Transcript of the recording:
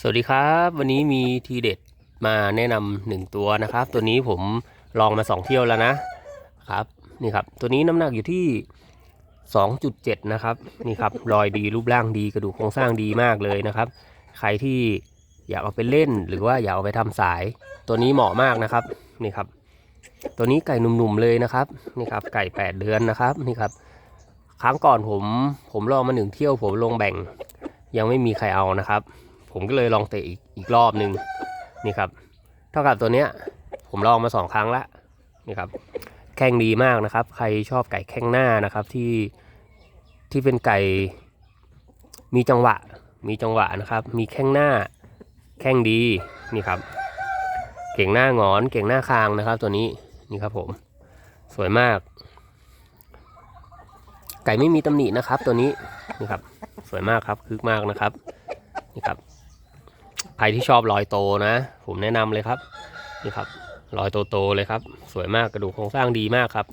สวัสดีครับ วันนี้มีทีเด็ดมาแนะนำหนึ่งตัวนะครับ ตัวนี้ผมลองมาสองเที่ยวแล้วนะครับนี่ครับ ตัวนี้น้ำหนักอยู่ที่ 2.7 นะครับนี่ครับรอยดีรูปร่างดีกระดูกโครงสร้างดีมากเลยนะครับ ใครที่อยากเอาไปเล่นหรือว่าอยากเอาไปทำสาย ตัวนี้เหมาะมากนะครับนี่ครับ ตัวนี้ไก่หนุ่มๆเลยนะครับนี่ครับไก่ 8 เดือนนะครับนี่ครับครั้งก่อนผมผมลองมาหนึ่งเที่ยวผมลงแบ่ง ยังไม่มีใครเอานะครับ ผมก็เลยลองเตะอีกอีกรอบหนึ่งนี่ครับ เท่ากับตัวเนี้ย ผมลองมาสองครั้งละนี่ครับ แข้งดีมากนะครับ ใครชอบไก่แข้งหน้านะครับที่ที่เป็นไก่มีจังหวะ มีจังหวะนะครับ มีแข้งหน้า แข้งดีนี่ครับ เก่งหน้าหงอน เก่งหน้าคางนะครับ ตัวนี้นี่ครับผม สวยมาก ไก่ไม่มีตำหนินะครับ ตัวนี้นี่ครับ สวยมากครับคึกมากนะครับนี่ครับ ใครที่ชอบรอยโตนะ ผมแนะนำเลยครับ นี่ครับรอยโตโตเลยครับ สวยมากกระดูกโครงสร้างดีมากครับ